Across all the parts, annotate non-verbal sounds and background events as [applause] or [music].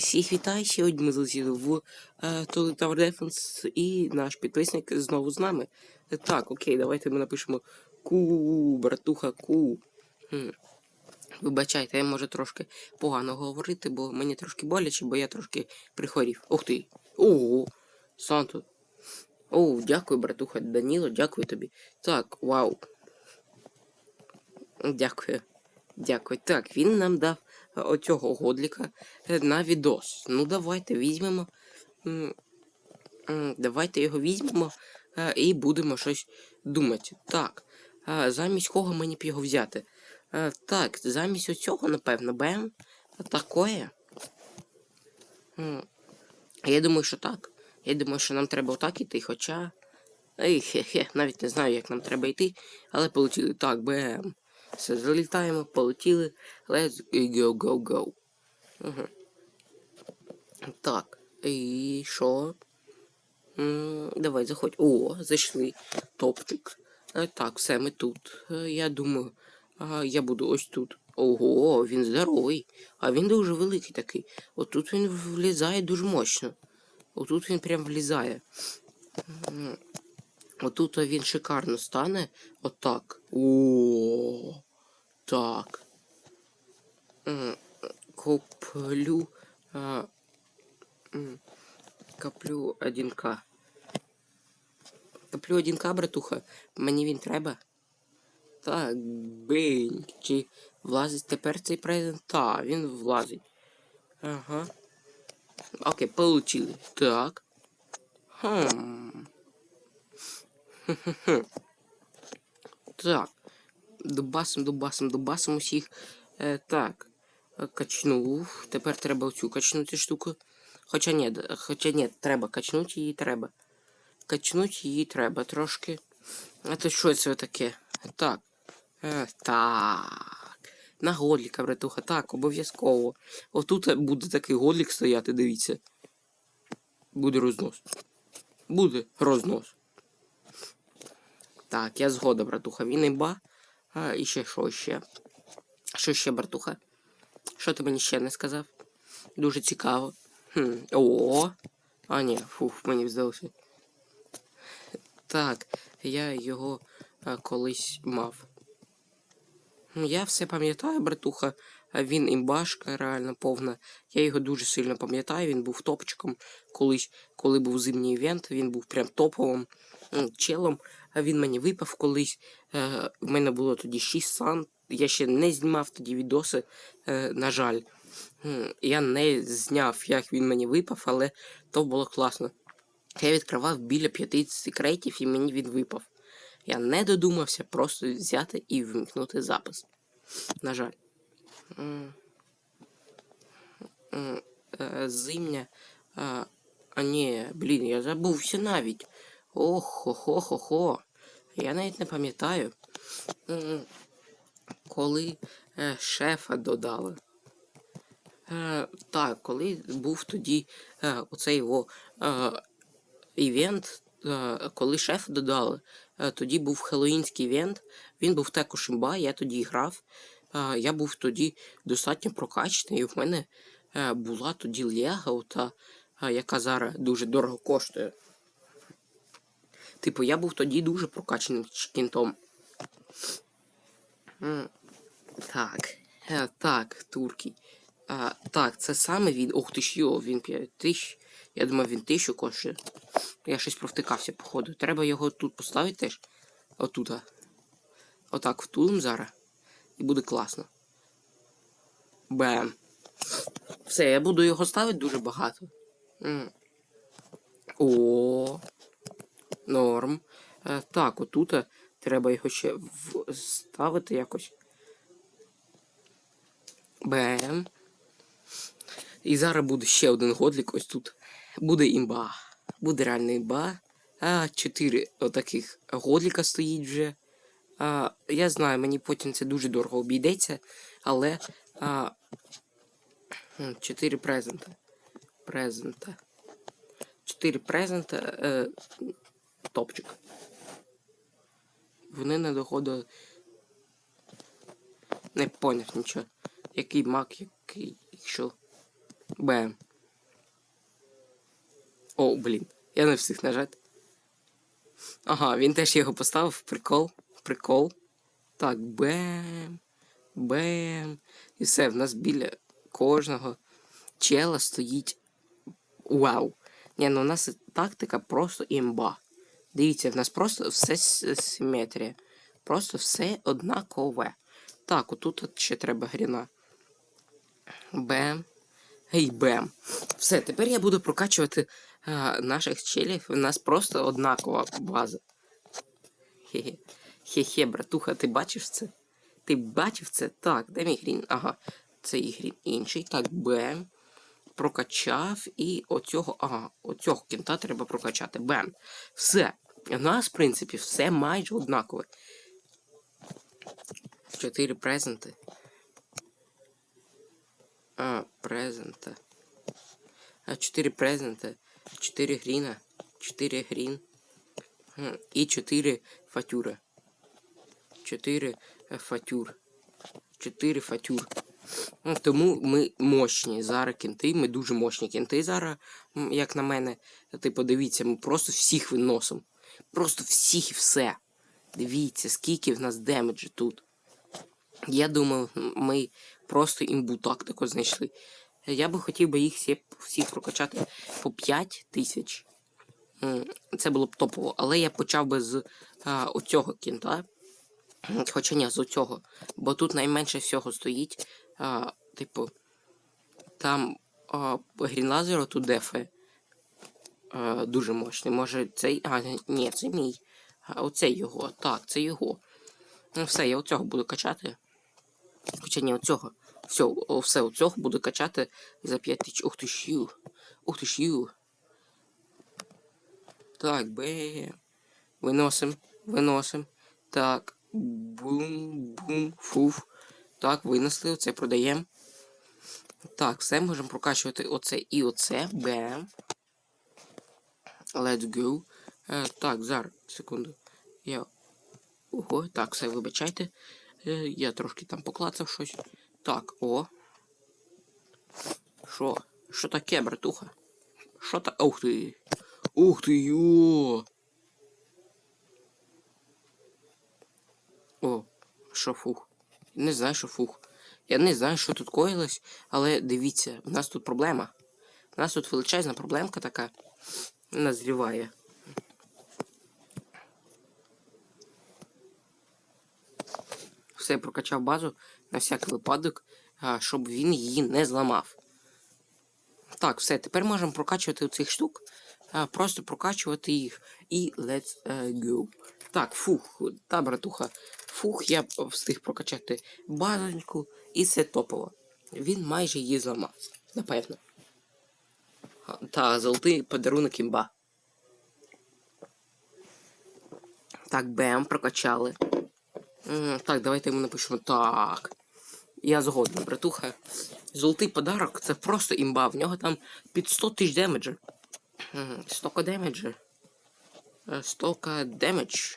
всіх вітаю! Сьогодні ми залетіли в е, Toilet Tower Defense і наш підписник знову з нами. Е, Так, окей, давайте ми напишемо ку, братуха, ку. Вибачайте, я можу трошки погано говорити, бо мені трошки боляче, бо я трошки прихворів. Ух ти! Ого! Санто. О, дякую, братуха Даніло, дякую тобі. Так, вау. Дякую. Дякую. Так, він нам дав оцього годліка е, на відос. Ну, давайте візьмемо. Давайте його візьмемо е, і будемо щось думати. Так. Замість кого мені б його взяти? Е, Так, замість оцього, напевно, бем. Такое. Я думаю, що так. Я думаю, що нам треба отак іти, хоча. Ей, хе-хе, навіть не знаю, як нам треба йти, але полетіли. Так, бем. Все, залітаємо, полетіли. Let's go, go, go. Угу. Так, і що? Давай, заходь. О, зайшли. Топчик. Е, Так, все, ми тут. Е, Я думаю, я буду ось тут. Ого, він здоровий. А він дуже великий такий. Отут він влізає дуже мощно. Отут він прям влізає. Отут він шикарно стане. Отак. О, так. Куплю. а, м, 1К. Куплю 1К, братуха. Мені він треба. Так, бень. Чи влазить тепер цей презент? Так, він влазить. Ага. Окей, получили. Так. Хм. [laughs] Так. Дубасим, дубасим, дубасим усіх. Е, так. Е, Качнув. Тепер треба оцю качнути штуку. Хоча ні, хоча ні, треба качнути її треба. Качнути її треба трошки. А то що це таке? Так. Е, так. На годліка, братуха, так, обов'язково. Отут буде такий годлік стояти, дивіться. Буде рознос. Буде рознос. Так, я згода, братуха. Він імба. А, і ще що ще? Що ще, братуха? Що ти мені ще не сказав? Дуже цікаво. Хм. О. А, ні, фух, мені здалося. Так, я його а, колись мав. Ну, Я все пам'ятаю, братуха. Він імбашка реально повна. Я його дуже сильно пам'ятаю. Він був топчиком колись, коли був зимній івент, він був прям топовим челом. Він мені випав колись. Е, в мене було тоді 6 сан. Я ще не знімав тоді відоси, е, на жаль. Я не зняв, як він мені випав, але то було класно. Я відкривав біля 50 крейтів і мені він випав. Я не додумався просто взяти і вимкнути запис. На жаль. Е, Зимня. А ні, блін, я забувся навіть. Ох-хо-хо-хо-хо. Я навіть не пам'ятаю. Коли е, шефа додали. Е, так, коли був тоді е, оцей його е, івент, е, коли шеф додали, е, тоді був хеллоїнський івент, він був також імба, я тоді грав. Е, я був тоді достатньо прокачаний, і в мене е, була тоді лего, е, яка зараз дуже дорого коштує. Типу, я був тоді дуже прокачаним кінтом. Так. Е, так, турки. А, так, це саме він. Ох ти ж йо, він 5 тисяч. Я думав, він тисячу коштує. Я щось провтикався, походу. Треба його тут поставити теж. Отут. Отак втулим зараз. І буде класно. Бем. Все, я буду його ставити дуже багато. О. Норм. Е, так, отут е, треба його ще вставити якось. Бем. І зараз буде ще один годлік ось тут. Буде імба. Буде реальна імба. А, чотири отаких годліка стоїть вже. А, я знаю, мені потім це дуже дорого обійдеться, але. А, чотири презента. Презента. Чотири презента. Е, топчик. Вони не доходили. Не поняв нічого. Який мак, який. Що? Бем. О, блін. Я не встиг нажати. Ага, він теж його поставив. Прикол. Прикол. Так, бем. Бем. І все, в нас біля кожного чела стоїть. Вау. Ні, ну у нас тактика просто імба. Дивіться, в нас просто все с- симетрія. Просто все однакове. Так, отут от ще треба гріна. Бем. Гей, бем. Все, тепер я буду прокачувати а, наших челів. У нас просто однакова база. Хе-хе. Хе-хе, братуха, ти бачиш це? Ти бачив це? Так, де мій грін? Ага, цей грін інший. Так, бем. Прокачав і оцього. Ага, оцього кінта треба прокачати. Бем. Все. У нас, в принципі, все майже однакове. Чотири презенти. А, презента. А, чотири презента. Чотири гріна. Чотири грін. І чотири фатюра. Чотири е, фатюр. Чотири фатюр. Тому ми мощні зараз кінти, ми дуже мощні кінти зараз, як на мене. Ти подивіться, ми просто всіх виносимо. Просто всіх і все. Дивіться, скільки в нас демеджу тут. Я думав, ми просто імбу тактику знайшли. Я би хотів би їх всі, всіх прокачати по 5 тисяч. Це було б топово, але я почав би з а, оцього кінта. Хоча ні, з оцього. Бо тут найменше всього стоїть. А, типу, там а, Грінлазер тут дефе. А, дуже мощний. Може цей. А, ні, це мій. А оце його. Так, це його. Ну все, я оцього буду качати. Хоча ні, оцього. Все, все оцього буду качати за 5 тисяч. Ух ти ж ю. Ух ти ж ю. Так, бе. Виносим, виносим. Так. Бум-бум. Фуф. Так, винесли, оце продаємо. Так, все, можемо прокачувати оце і оце. Бем. Let's go. Е, так, зараз, секунду. Я. Ого, так, все, вибачайте. Е, я трошки там поклацав щось. Так, о. Що? Що таке, братуха? Що та. Ух ти! Ух ти йо! О, що фух. Не знаю, що фух. Я не знаю, що тут коїлось, але дивіться, в нас тут проблема. У нас тут величезна проблемка така назріває. Все, прокачав базу на всякий випадок, щоб він її не зламав. Так, все, тепер можемо прокачувати цих штук. Просто прокачувати їх. І let's е, go. Так, фух, та братуха. Фух, я встиг прокачати базоньку, і це топово. Він майже її зламав, напевно. Та, золотий подарунок імба. Так, бем, прокачали. Так, давайте йому напишемо так. Я згоден, братуха. Золотий подарок це просто імба. В нього там під 100 тисяч демеджа. Стока демеджа. Е, Стока демедж.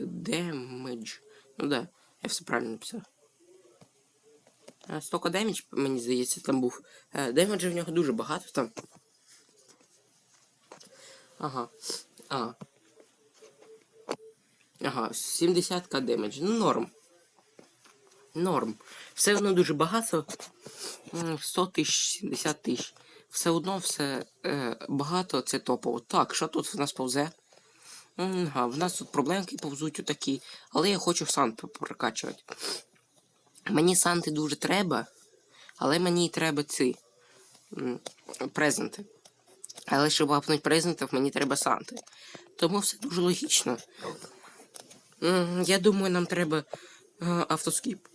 Демедж. Ну да, я все правильно написав. Е, Стока демедж, мені здається, там був. Е, Демеджа в нього дуже багато там. Ага. А. Ага, 70к демедж. Ну, норм. Норм. Все одно дуже багато. 100 тисяч, 70 тисяч. Все одно все е, багато, це топово. Так, що тут в нас повзе? Ага, в нас тут проблемки повзуть отакі. Але я хочу сант прокачувати. Мені санти дуже треба, але мені треба ці презенти. Але щоб апнути презентів, мені треба санти. Тому все дуже логічно. Я думаю, нам треба е, автоскіп.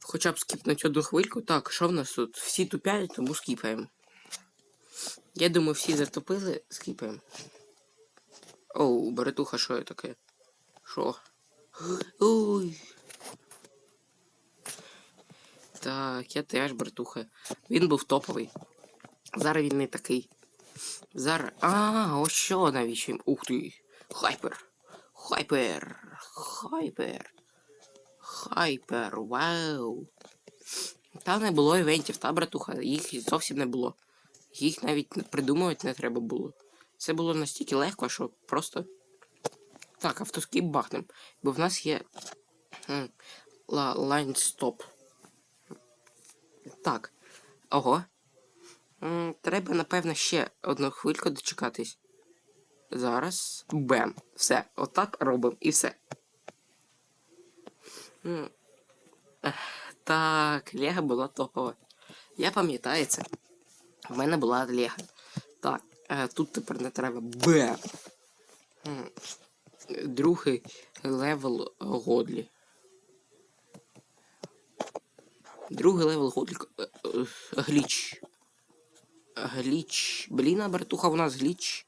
Хоча б скіпнути одну хвильку. Так, що в нас тут? Всі тупять, тому скіпаємо. Я думаю, всі затопили, скіпаємо. Оу, беретуха, що є таке? Що? Ой. Так, я теж братуха. Він був топовий. Зараз він не такий. Зараз. А, ось що навіщо. Ух ти. Хайпер. Хайпер. Хайпер. Хайпер. Вау. Та не було івентів, та братуха, їх зовсім не було. Їх навіть придумувати не треба було. Це було настільки легко, що просто. Так, автоскіп бахнем. Бо в нас є. Лайн стоп. Так. Ого. Треба, напевно, ще одну хвильку дочекатись. Зараз. Бем. Все. Отак робимо і все. Так, Лего була топова. Я пам'ятаю це. В мене була Лего. Так, тут тепер не треба. М. Другий левел Годлі. Другий левел Годлі. е, е, Гліч. Гліч. Блін, братуха, у нас гліч.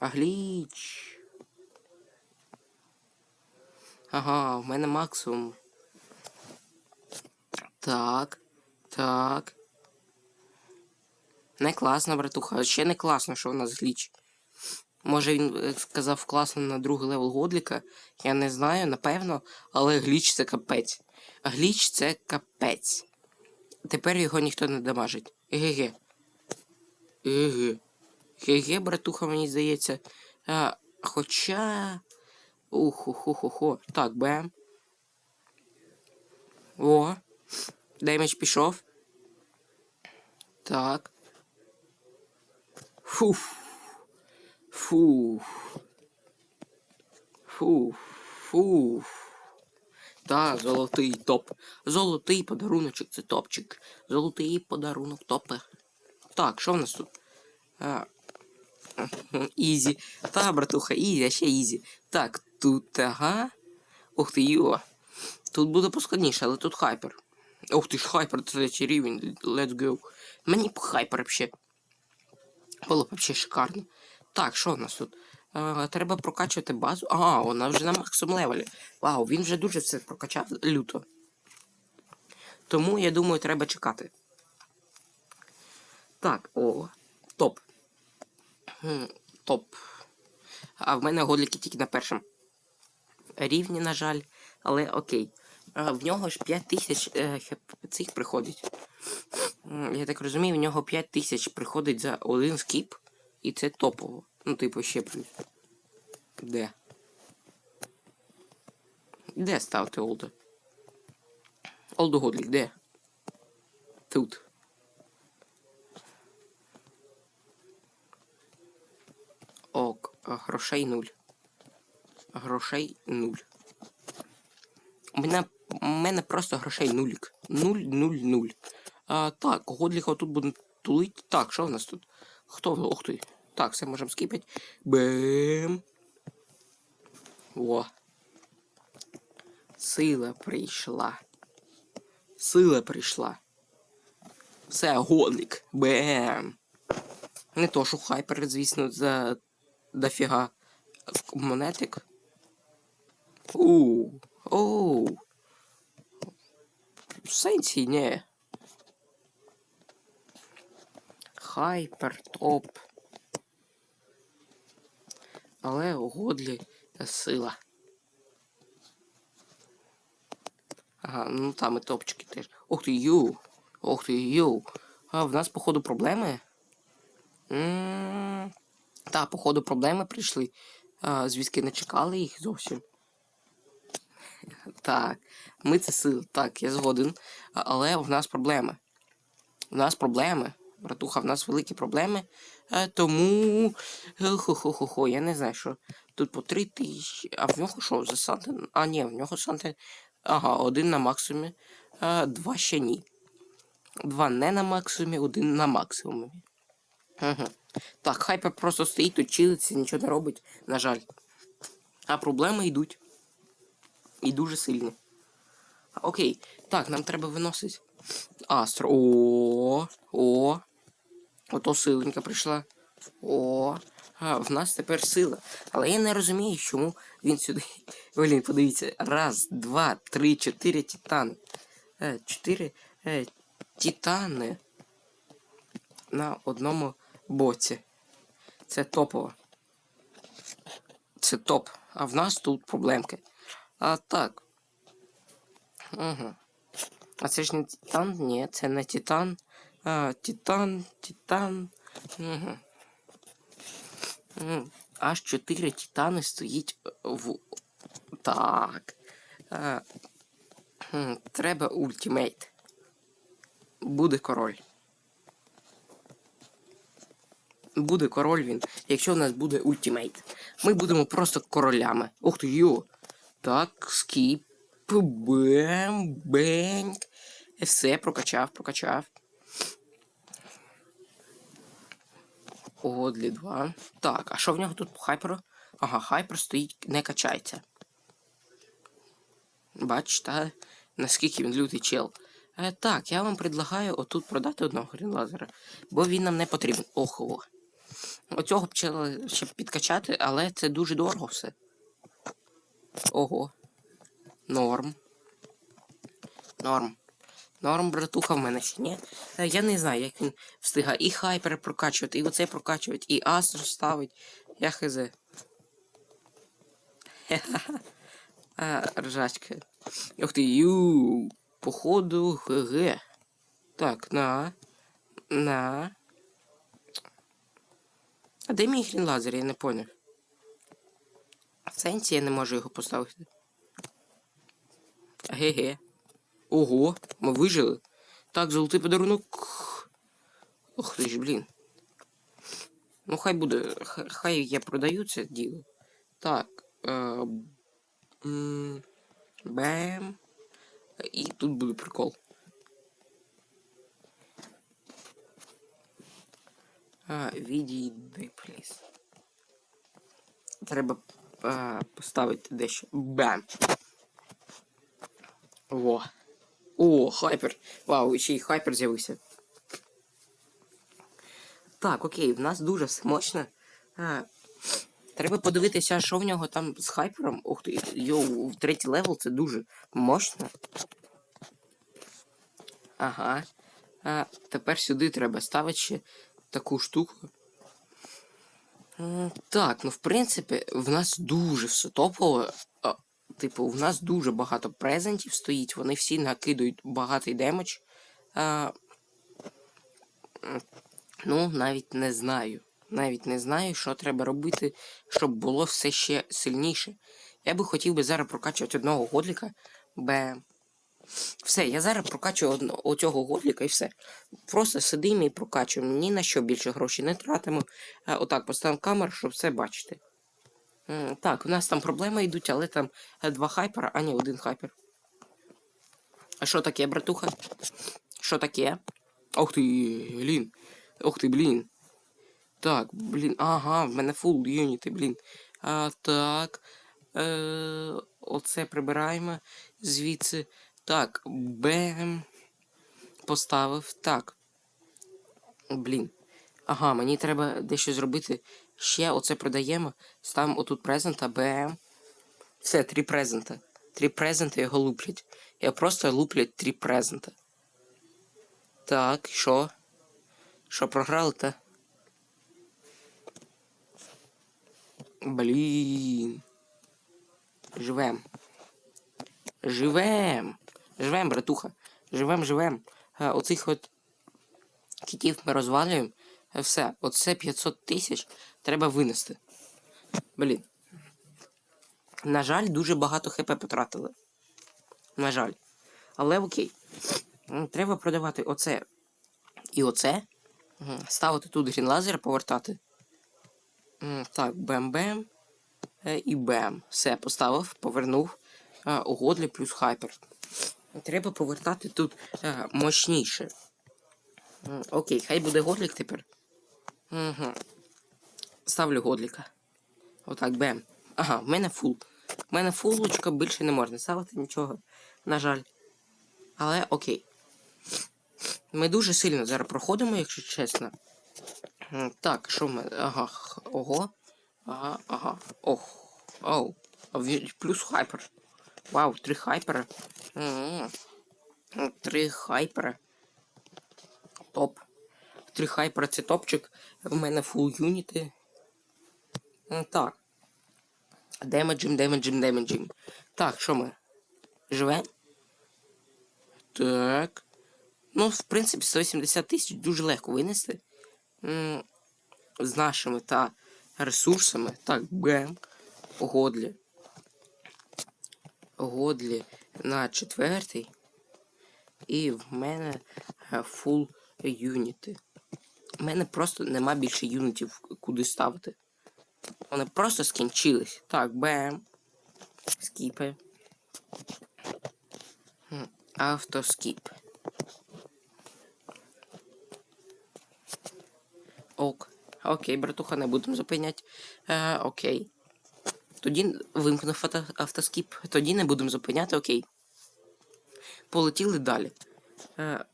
Гліч. Ага, в мене максимум. Так. Так. Не класно, братуха. Ще не класно, що у нас гліч. Може він е, сказав класно на другий левел Годліка. Я не знаю, напевно, але гліч це капець. Гліч це капець. Тепер його ніхто не дамажить. Еге. Еге. Еге, братуха, мені здається. А, хоча. Уху-ху-ху-ху. Так, бем. О. Демедж пішов. Так. Фуф. Фуф. Фуф. Фуф. Так, золотий топ. Золотий подаруночок, це топчик. Золотий подарунок топе. Так, що в нас тут? А, [laughs] Ізі. Та, братуха, ізі, а ще ізі. Так, тут, ага. Ух ти, йо. Тут буде поскладніше, але тут хайпер. Ух ти ж, хайпер, третій рівень. Let's go. Мені б хайпер ще. Було б вообще шикарно. Так, що в нас тут? Е, треба прокачувати базу. А, вона вже на максимум левелі. Вау, він вже дуже все прокачав люто. Тому, я думаю, треба чекати. Так, о, топ. Топ. А в мене годліки тільки на першому рівні, на жаль. Але окей. А, в нього ж 5 тисяч е, цих приходить. Я так розумію, в нього 5 тисяч приходить за один скіп, і це топово. Ну, типу, ще плюс. Де? Де ставити Олду? Олду Годлік, де? Тут. Ок, грошей нуль. Грошей нуль. У мене, у мене просто грошей нулік. Нуль, нуль, нуль. А, так, Годліха тут буде тулить. Так, що в нас тут? Хто? Ух ти. Так, все можемо скипати. Бем. О. Сила прийшла. Сила прийшла. Все, Годлік. Бем. Не то, що хайпер, звісно, за дофіга монетик. Оу. Оу. В сенсі, ні. Хайпер топ. Але Годлі сила. Ага, ну там і топчики теж. Ох ти ю. Ох ти ю. А в нас, походу, проблеми. Та, походу, проблеми прийшли. А, звідки не чекали їх зовсім. [laughs] Так, ми це сили. Так, я згоден. Але в нас проблеми. У нас проблеми. Братуха, в нас великі проблеми. Е, тому. Хо-хо-хо-хо, я не знаю, що. Тут по 3 тисячі. А в нього що? За Сантен? А, ні, в нього Сантен. Ага, один на максимумі. Два ще ні. Два не на максимумі, один на максимумі. Угу. Так, хайпер просто стоїть тут чилиться, нічого не робить, на жаль. А проблеми йдуть. І дуже сильні. Окей. Так, нам треба виносити. Астро. О, о. Ото силенька прийшла. О. А, в нас тепер сила. Але я не розумію, чому він сюди. [laughs] Блін, подивіться. Раз, два, три, чотири титани. Е, чотири е, титани на одному боці. Це топово. Це топ. А в нас тут проблемки. А так. Угу. А це ж не Титан? Ні, це не Титан. А, Титан, Титан. Угу. Аж 4 Титани стоїть в. Так. А, треба ультимейт. Буде король. Буде король він, якщо в нас буде ультимейт. Ми будемо просто королями. Ух ти йо. Так, скіп. Бем, бенк. Все, прокачав, прокачав. Одлі 2. Так, а що в нього тут по хайперу? Ага, хайпер стоїть, не качається. Бачите, наскільки він лютий чел. Е, так, я вам предлагаю отут продати одного грінлазера, бо він нам не потрібен. Охо. Оцього пчела ще підкачати, але це дуже дорого все. Ого. Норм. Норм. Норм, братуха, в мене ще ні. Е, Я не знаю, як він встигає і хайпер прокачувати, і оце прокачувати, і астр ставить. Я хз. [laughs] Ржачка. Ух ти, ю. Походу, ГГ. Так, на. На. А де мій хрін лазер, я не поняв. Сенсі я не можу його поставити. Ге-ге. Ого, ми вижили. Так, золотий подарунок. Ох ти ж, блін. Ну, хай буде. Хай, я продаю це діло. Так. Е, бем. І тут буде прикол. А, відійди, пліс. Треба поставити дещо. Бам. Во. О, хайпер. Вау, ще й хайпер з'явився. Так, окей, в нас дуже мощно. А, треба подивитися, що в нього там з хайпером. Ух ти, йоу, третій левел це дуже мощно. Ага. А, тепер сюди треба ставити ще таку штуку. Так, ну в принципі, в нас дуже все топово. Типу, в нас дуже багато презентів стоїть, вони всі накидують багатий демедж. А, ну, навіть не знаю. Навіть не знаю, що треба робити, щоб було все ще сильніше. Я би хотів би зараз прокачувати одного годліка, бе. Все, я зараз прокачую оцього годліка і все. Просто сидимо і прокачуємо. Ні на що більше грошей не тратимо. А, отак поставимо камеру, щоб все бачити. Так, у нас там проблеми йдуть, але там е, два хайпера, а не один хайпер. А що таке, братуха? Що таке? Ох ти, блін. Ох ти, блін. Так, блін. Ага, в мене фул юніти, блін. А, так. Е, оце прибираємо звідси. Так, бем. Поставив. Так. Блін. Ага, мені треба дещо зробити. Ще оце продаємо. Ставимо отут презента, бем. Все, три презента. Три презента його луплять. Я просто луплять три презента. Так, що? Що програли то Блін. Живем. Живем. Живем, братуха. Живем, живем. Оцих от кітів ми розвалюємо. Е, Все, оце 500 тисяч треба винести. Блін. На жаль, дуже багато хп потратили. На жаль. Але окей. Треба продавати оце і оце. Ставити тут грінлазер, повертати. Так, бем-бем. Е, І бем. Все, поставив, повернув. Угодлі плюс хайпер. Треба повертати тут а, мощніше. Окей, хай буде годлік тепер. Угу. Ставлю годліка. Отак, бем. Ага, в мене фул. В мене фулочка більше не можна ставити нічого. На жаль. Але окей. Ми дуже сильно зараз проходимо, якщо чесно. Так, що в мене? Ага, ого. Ага, ага. Ох. Оу. Плюс хайпер. Вау, три хайпера. Три хайпера. Топ. Три хайпера це топчик. У мене фул юніти. Так. Демеджим, демеджим, демеджим. Так, що ми? Живе? Так. Ну, в принципі, 180 тисяч дуже легко винести. З нашими та ресурсами. Так, бем. Годлі. Годлі на четвертий. І в мене е, фул юніти. У мене просто нема більше юнітів куди ставити. Вони просто скінчились. Так, бем. Скіпи. Автоскіп. Ок. Окей, братуха, не будемо зупиняти. Е, окей. Тоді вимкнув автоскіп. Тоді не будемо зупиняти, окей. Полетіли далі. Е,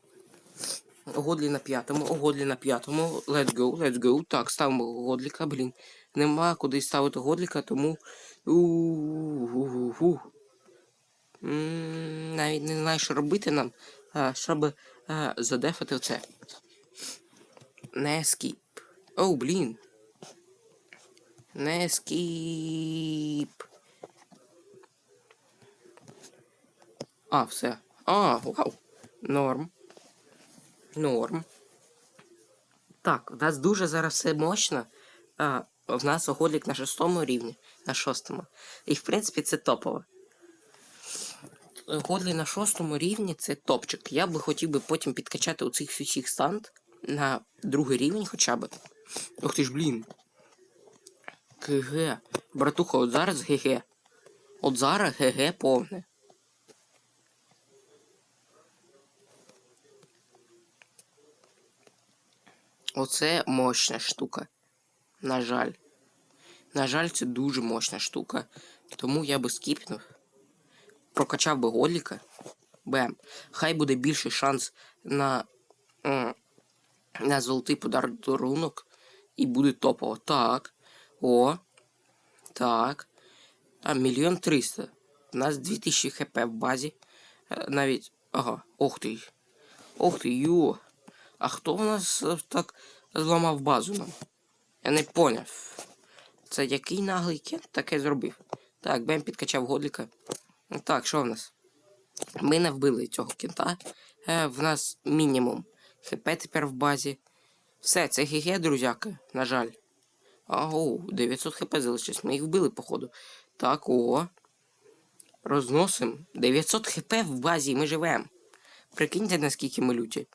Годлі на п'ятому, Годлі на п'ятому. Let's go, let's go. Так, ставимо Годліка, блін. Нема куди ставити Годліка, тому. У-у-у-у. М, Навіть не знаю, що робити нам, щоб задефати оце. Не скіп. Оу, блін. Не скіп. А, все. А, вау. Норм. Норм. Так, у нас дуже зараз все мощно. А, в нас оголік на шостому рівні. На шостому. І в принципі це топово. Годлі на шостому рівні це топчик. Я би хотів би потім підкачати у цих всіх станд на другий рівень хоча б. Ух ти ж, блін. ГГ. Братуха, от зараз ГГ. От зараз ГГ повне. Оце мощна штука. На жаль. На жаль, це дуже мощна штука. Тому я би скіпнув. Прокачав би Годліка. Бем. Хай буде більший шанс на. на золотий подарунок. І буде топово. Так. О. Так. А, мільйон триста. У нас 2000 хп в базі. Е, Навіть. Ага. Ох ти. Ох ти, ю. А хто в нас е, так зламав базу нам? Я не поняв. Це який наглий кент таке зробив? Так, Бем підкачав Годліка. Так, що в нас? Ми не вбили цього кента. Е, в нас мінімум хп тепер в базі. Все, це ГГ, друзяки, на жаль. Ау, 900 хп залишилось. Ми їх вбили, походу. Так, о. Розносим. 900 хп в базі, і ми живемо. Прикиньте, наскільки ми люті.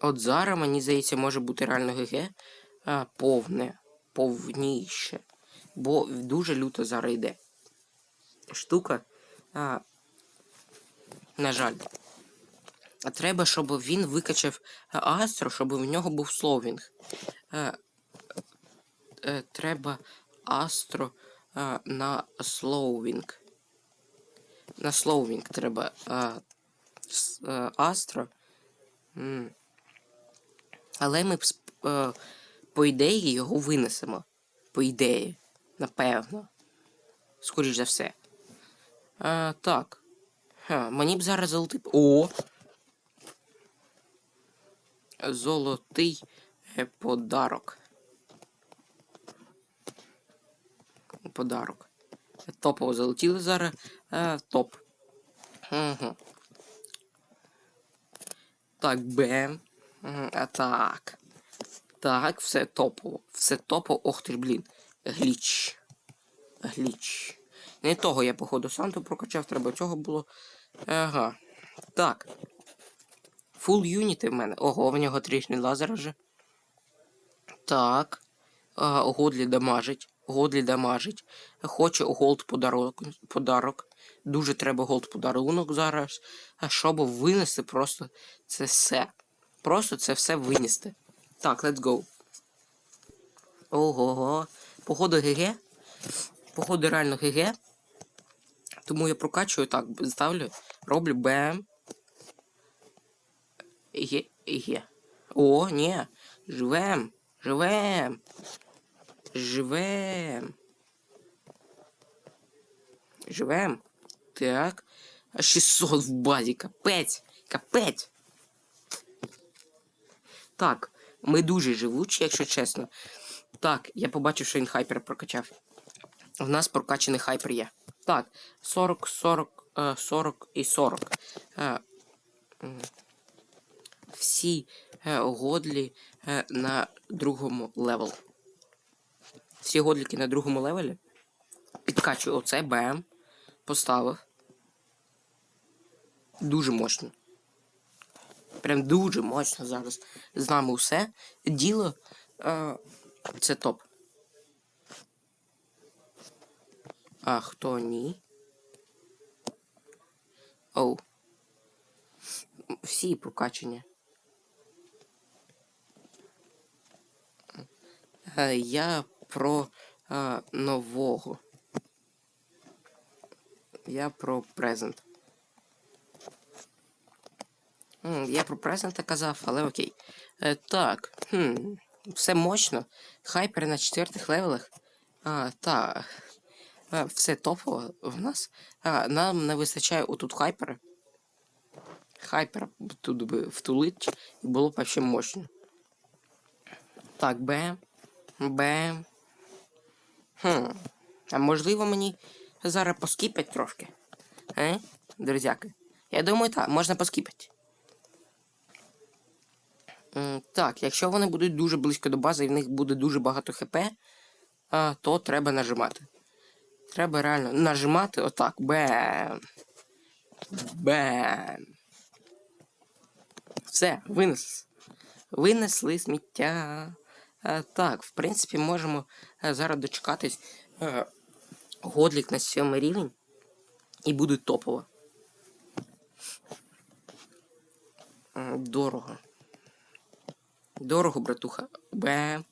От зараз, мені здається, може бути реально ГГ. А, повне. Повніше. Бо дуже люто зараз йде. Штука. А, на жаль. А треба, щоб він викачав е, Астро, щоб в нього був словінг. Е, е, треба Астро на слоувінг. На слоувінг треба Астро. Але ми по ідеї його винесемо. По ідеї. Напевно. Скоріш за все. Так. Мені б зараз золотий. О! Золотий е, подарок. Подарок. Топово залетіли зараз. Е, топ. Угу. Так. Мгм, А так. Так, все топово. Все топово. Ох ти блін. Гліч. Гліч. Не того я, походу, Санту прокачав, треба цього було. Ага. Так. Фул юніти в мене. Ого, в нього трішний лазер вже. Так. А, Годлі дамажить. Годлі дамажить. Хоче голд подарок. подарок. Дуже треба голд подарунок зараз. Щоб винести просто це все. Просто це все винести. Так, let's go. Ого. Походу ГГ. Походу реально ГГ. Тому я прокачую так, ставлю, роблю БМ. Є, є. О, ні. Живем. Живем. Живем. Живем. Так. А 600 в базі. Капець. Капець. Так. Ми дуже живучі, якщо чесно. Так, я побачив, що він хайпер прокачав. В нас прокачаний хайпер є. Так, 40, 40, е, 40 і 40. Всі е, годлі е, на другому левел. Всі годліки на другому левелі. Підкачую оце, БМ. Поставив. Дуже мощно. Прям дуже мощно зараз. З нами усе. Діло е, це топ. А хто ні? Оу. Всі прокачені. Я про е, нового. Я про презент. Я про презента казав, але окей. Е, так. Хм, все мощно. Хайпер на четвертих левелах. А, та. А, все топово в нас. А, нам не вистачає отут хайпера. Хайпера тут би втулить було б вообще мощно. Так, бем. Бем. Хм. А можливо мені зараз поскіпать трошки? Е? Друзяки. Я думаю, так, можна поскіпати. Так, якщо вони будуть дуже близько до бази і в них буде дуже багато хп, то треба нажимати. Треба реально нажимати отак. Бем. Бем. Все, винесли. Винесли сміття. А, так, в принципі, можемо е, зараз дочекатись е, годлік на сьомий рівень. І буде топово. Дорого. Дорого, братуха. Бем.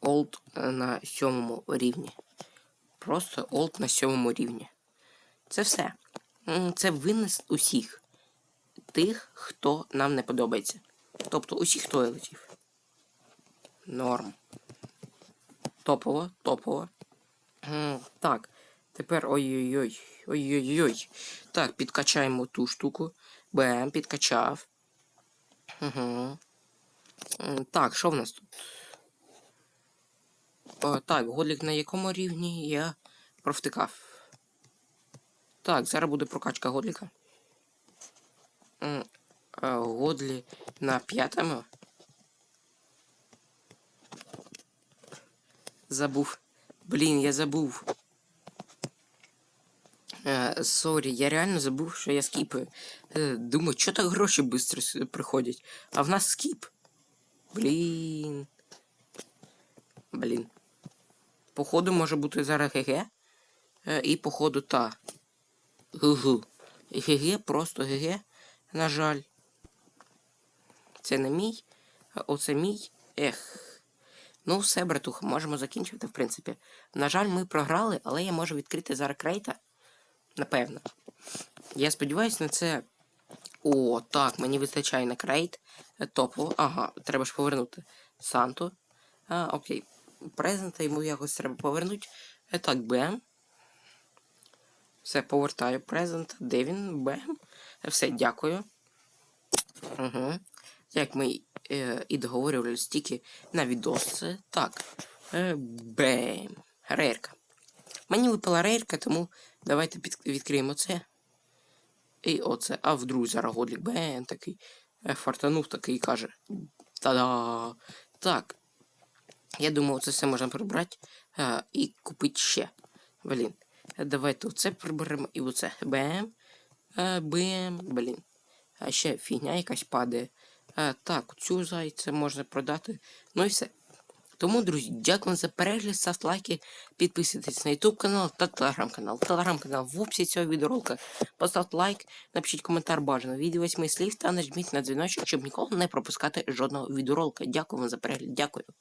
Олд на сьомому рівні. Просто олд на сьомому рівні. Це все. Це винес усіх тих, хто нам не подобається. Тобто усіх, хто я летів. Норм. Топово, топово. Так, тепер ой-ой-ой. Ой-ой-ой. Так, підкачаємо ту штуку. Бем, підкачав. Угу. Так, що в нас тут? О, так, годлік на якому рівні я провтикав. Так, зараз буде прокачка годліка. Е, Годлі на п'ятому. Забув. Блін, я забув. Е, Сорі, я реально забув, що я скіпаю. Е, Думаю, що так гроші швидко приходять. А в нас скіп. Блін. Блін. Походу може бути зараз ГГ. Е, І походу та. ГГ. ГГ, просто ГГ. На жаль. Це не мій. а Оце мій. Ех. Ну, все, братуха, можемо закінчувати, в принципі. На жаль, ми програли, але я можу відкрити зараз крейта. Напевно. Я сподіваюся на це. О, так, мені вистачає на крейт. Е, Топово. Ага, треба ж повернути Санту. А, окей. Презента йому якось треба повернути. Е, Так, Бем. Все, повертаю презент. Де він? Бем. Все, дякую. Угу. Як ми е, і договорювалися тільки на відос. Так. Е, бем. Рейрка. Мені випала рейрка, тому давайте під, відкриємо це. І оце. А вдруг зараз годлік бем такий. е, Фартанув такий і каже. Та-да! Так. Я думаю, це все можна прибрати е, і купити ще. Блін. Давайте оце приберемо і оце. Бем. Е, бем. Блін. А ще фігня якась падає. Е, так, цю зайця можна продати. Ну і все. Тому, друзі, дякую за перегляд, ставте лайки, підписуйтесь на YouTube канал та телеграм-канал. Телеграм-канал в описі цього відеоролика. Поставте лайк, напишіть коментар бажано від восьми слів та нажміть на дзвіночок, щоб ніколи не пропускати жодного відеоролика. Дякую вам за перегляд. Дякую.